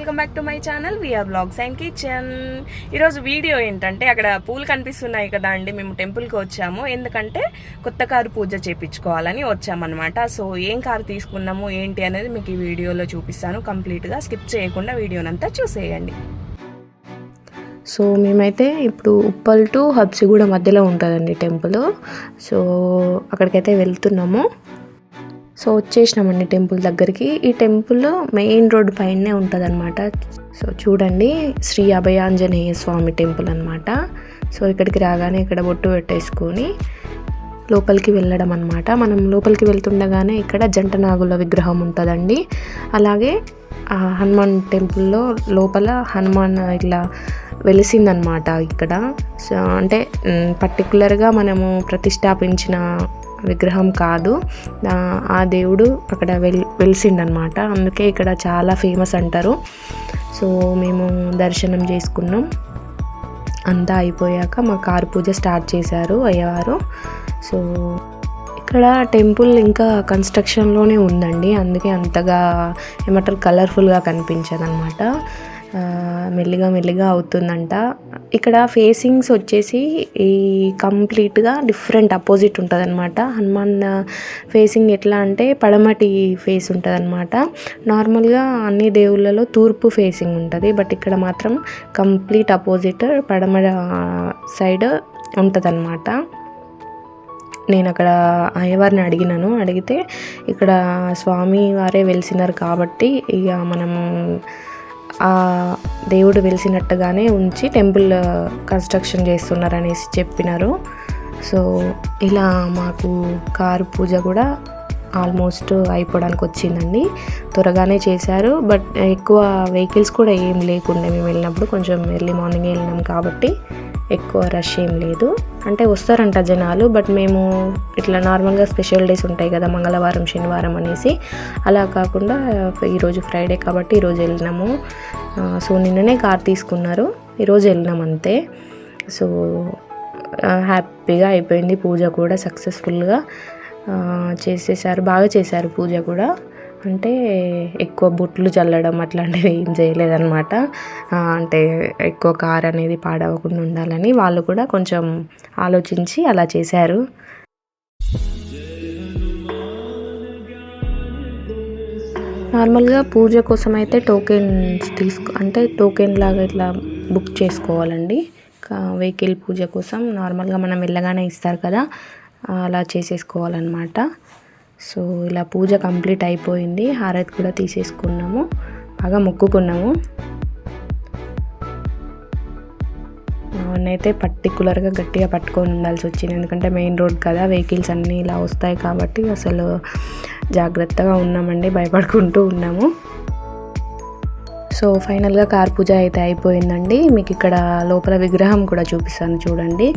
Welcome back to my channel VR vlogs and kitchen ఈరోజు video ఏంటంటే అక్కడ పూలు కనిపిస్తున్నాయి కదా అండి మేము టెంపుల్కి వచ్చాము. ఎందుకంటే కొత్త కారు పూజ చేపించుకోవాలని వచ్చామన్నమాట. సో ఏం కారు తీసుకున్నాము ఏంటి అనేది మీకు ఈ వీడియోలో చూపిస్తాను. కంప్లీట్గా స్కిప్ చేయకుండా వీడియోనంతా చూసేయండి. సో మేమైతే ఇప్పుడు ఉప్పల్ టు హబ్సిగూడ మధ్యలో ఉంటుందండి టెంపుల్ సో అక్కడికైతే వెళ్తున్నాము. సో వచ్చేసినామండి టెంపుల్ దగ్గరికి. ఈ టెంపుల్ మెయిన్ రోడ్ పైనే ఉంటుంది అనమాట సో చూడండి శ్రీ అభయాంజనేయ స్వామి టెంపుల్ అనమాట సో ఇక్కడికి రాగానే ఇక్కడ బొట్టు పెట్టేసుకొని లోపలికి వెళ్ళడం అనమాట మనం లోపలికి వెళ్తుండగానే ఇక్కడ జంట నాగుల విగ్రహం ఉంటుందండి. అలాగే ఆ హనుమాన్ టెంపుల్లో లోపల హనుమాన్ ఇట్లా వెలిసిందనమాట ఇక్కడ. సో అంటే పర్టికులర్గా మనము ప్రతిష్టాపించిన విగ్రహం కాదు. ఆ- దేవుడు అక్కడ వెల్ వెలిసిండనమాట. అందుకే ఇక్కడ చాలా ఫేమస్ అంటారు. సో మేము దర్శనం చేసుకున్నాం. అంతా అయిపోయాక మా కారు పూజ స్టార్ట్ చేశారు అయ్యవారు. సో ఇక్కడ టెంపుల్ ఇంకా కన్స్ట్రక్షన్లోనే ఉందండి. అందుకే అంతగా ఏమంటారు కలర్ఫుల్గా కనిపించదనమాట. అనమాట మెల్లిగా మెల్లిగా అవుతుందంట. ఇక్కడ ఫేసింగ్స్ వచ్చేసి ఈ కంప్లీట్గా డిఫరెంట్ అపోజిట్ ఉంటుంది అనమాట హనుమాన్ ఫేసింగ్ ఎట్లా అంటే పడమటి ఫేస్ ఉంటుంది అనమాట నార్మల్గా అన్ని దేవుళ్ళలో తూర్పు ఫేసింగ్ ఉంటుంది బట్ ఇక్కడ మాత్రం కంప్లీట్ అపోజిట్ పడమర సైడ్ ఉంటుంది నేను అక్కడ అయ్యవారిని అడిగినాను. అడిగితే ఇక్కడ స్వామి వారే వెలిసినారు కాబట్టి ఇక మనం దేవుడు వెలిసినట్టుగానే ఉంచి టెంపుల్ కన్స్ట్రక్షన్ చేస్తున్నారు అనేసి చెప్పినారు. సో ఇలా మాకు కారు పూజ కూడా ఆల్మోస్ట్ అయిపోవడానికి వచ్చిందండి. త్వరగానే చేశారు బట్ ఎక్కువ వెహికల్స్ కూడా ఏం లేకుండా. మేము వెళ్ళినప్పుడు కొంచెం ఎర్లీ మార్నింగ్ వెళ్ళినాం కాబట్టి ఎక్కువ రష్ ఏం లేదు. అంటే వస్తారంట జనాలు బట్ మేము ఇట్లా నార్మల్గా స్పెషల్ డేస్ ఉంటాయి కదా మంగళవారం శనివారం అనేసి. అలా కాకుండా ఈరోజు ఫ్రైడే కాబట్టి ఈరోజు వెళ్ళినాము. సో నిన్ననే కార్ తీసుకున్నారు. ఈరోజు వెళ్ళినాం అంతే. సో హ్యాపీగా అయిపోయింది. పూజ కూడా సక్సెస్ఫుల్గా చేసేసారు. బాగా చేశారు పూజ కూడా. అంటే ఎక్కువ బొట్లు చల్లడం అట్లాంటివి ఏం చేయలేదన్నమాట. అంటే ఎక్కువ కార్ అనేది పాడవకుండా ఉండాలని వాళ్ళు కూడా కొంచెం ఆలోచించి అలా చేశారు. నార్మల్గా పూజ కోసం అయితే టోకెన్స్ తీసుకో అంటే టోకెన్ లాగా ఇట్లా బుక్ చేసుకోవాలండి. వెహికల్ పూజ కోసం నార్మల్గా మనం వెళ్ళగానే ఇస్తారు కదా అలా చేసేసుకోవాలన్నమాట. సో ఇలా పూజ కంప్లీట్ అయిపోయింది. హారతి కూడా తీసేసుకున్నాము. బాగా మొక్కుకున్నాము. అయితే పర్టికులర్గా గట్టిగా పట్టుకొని ఉండాల్సి వచ్చింది. ఎందుకంటే మెయిన్ రోడ్ కదా వెహికల్స్ అన్నీ ఇలా వస్తాయి కాబట్టి అసలు జాగ్రత్తగా ఉన్నామండి భయపడుకుంటూ ఉన్నాము. సో ఫైనల్గా కార్ పూజ అయితే అయిపోయిందండి. మీకు ఇక్కడ లోపల విగ్రహం కూడా చూపిస్తాను చూడండి.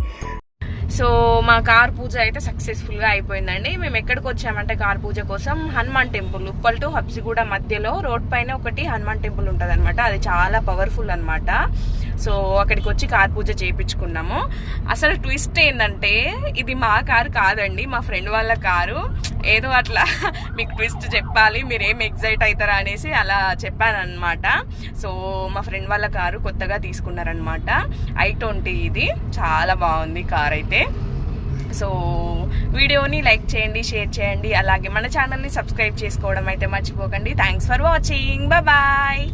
సో మా కార్ పూజ అయితే సక్సెస్ఫుల్గా అయిపోయిందండి. మేము ఎక్కడికి వచ్చామంటే కార్ పూజ కోసం హనుమాన్ టెంపుల్ ఉప్పల్ టు హబ్సిగూడ మధ్యలో రోడ్ పైన ఒకటి హనుమాన్ టెంపుల్ ఉంటది అది చాలా పవర్ఫుల్ అనమాట సో అక్కడికి వచ్చి కార్ పూజ చేయించుకున్నాము. అసలు ట్విస్ట్ ఏంటంటే ఇది మా కారు కాదండి మా ఫ్రెండ్ వాళ్ళ కారు. ఏదో అట్లా మీకు ట్విస్ట్ చెప్పాలి మీరు ఏం ఎగ్జైట్ అవుతారా అనేసి అలా చెప్పానమాట సో మా ఫ్రెండ్ వాళ్ళ కారు కొత్తగా తీసుకున్నారనమాట ఐ ట్వంటీ ఇది. చాలా బాగుంది కార్ అయితే. సో వీడియోని లైక్ చేయండి షేర్ చేయండి. అలాగే మన ఛానల్ని సబ్స్క్రైబ్ చేసుకోవడం అయితే మర్చిపోకండి. Thanks for watching bye